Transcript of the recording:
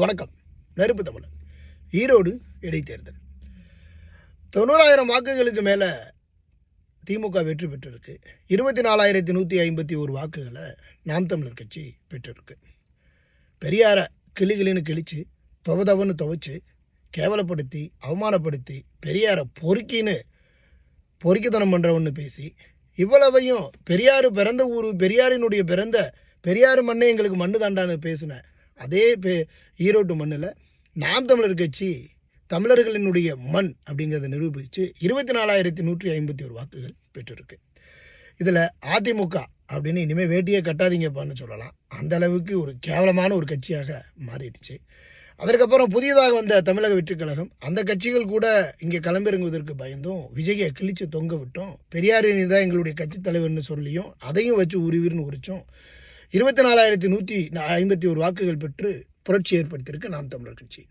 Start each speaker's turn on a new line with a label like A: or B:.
A: வணக்கம். நெருப்பு தமிழன் ஈரோடு இடைத்தேர்தல். தொண்ணூறாயிரம் வாக்குகளுக்கு மேலே திமுக வெற்றி பெற்றிருக்கு. இருபத்தி நாலாயிரத்தி நூற்றி ஐம்பத்தி ஒரு வாக்குகளை நாம் தமிழர் கட்சி பெற்றிருக்கு. பெரியாரை கிளிகளின்னு கிழிச்சு துவதவன்னு துவைச்சு கேவலப்படுத்தி அவமானப்படுத்தி பெரியாரை பொறுக்கின்னு பொறுக்கித்தனம் பண்ணுறவன்னு பேசி இவ்வளவையும் பெரியார் பிறந்த ஊர் பெரியாரினுடைய பிறந்த பெரியார் மண்ணே எங்களுக்கு மண்ணு தாண்டான்னு பேசின அதே பே ஈரோட்டு மண்ணில் நாம் தமிழர் கட்சி தமிழர்களினுடைய மண் அப்படிங்கிறத நிரூபித்து இருபத்தி நாலாயிரத்தி நூற்றி ஐம்பத்தி ஒரு வாக்குகள் பெற்றிருக்கு. இதில் அதிமுக அப்படின்னு இனிமேல் வேட்டியே கட்டாதீங்கப்பான்னு சொல்லலாம். அந்த அளவுக்கு ஒரு கேவலமான ஒரு கட்சியாக மாறிடுச்சு. அதற்கப்புறம் புதியதாக வந்த தமிழக வெற்றிக் கழகம் அந்த கட்சிகள் கூட இங்கே களம்பிறங்குவதற்கு பயந்தும் விஜயை கிழிச்சு தொங்க விட்டோம். பெரியாரின் தான் எங்களுடைய கட்சி தலைவர்னு சொல்லியும் அதையும் வச்சு உருவிர்னு உரிச்சோம். இருபத்தி நாலாயிரத்தி நூற்றி ஐம்பத்தி ஒரு வாக்குகள் பெற்று புரட்சி ஏற்படுத்தியிருக்கு நாம் தமிழர் கட்சி.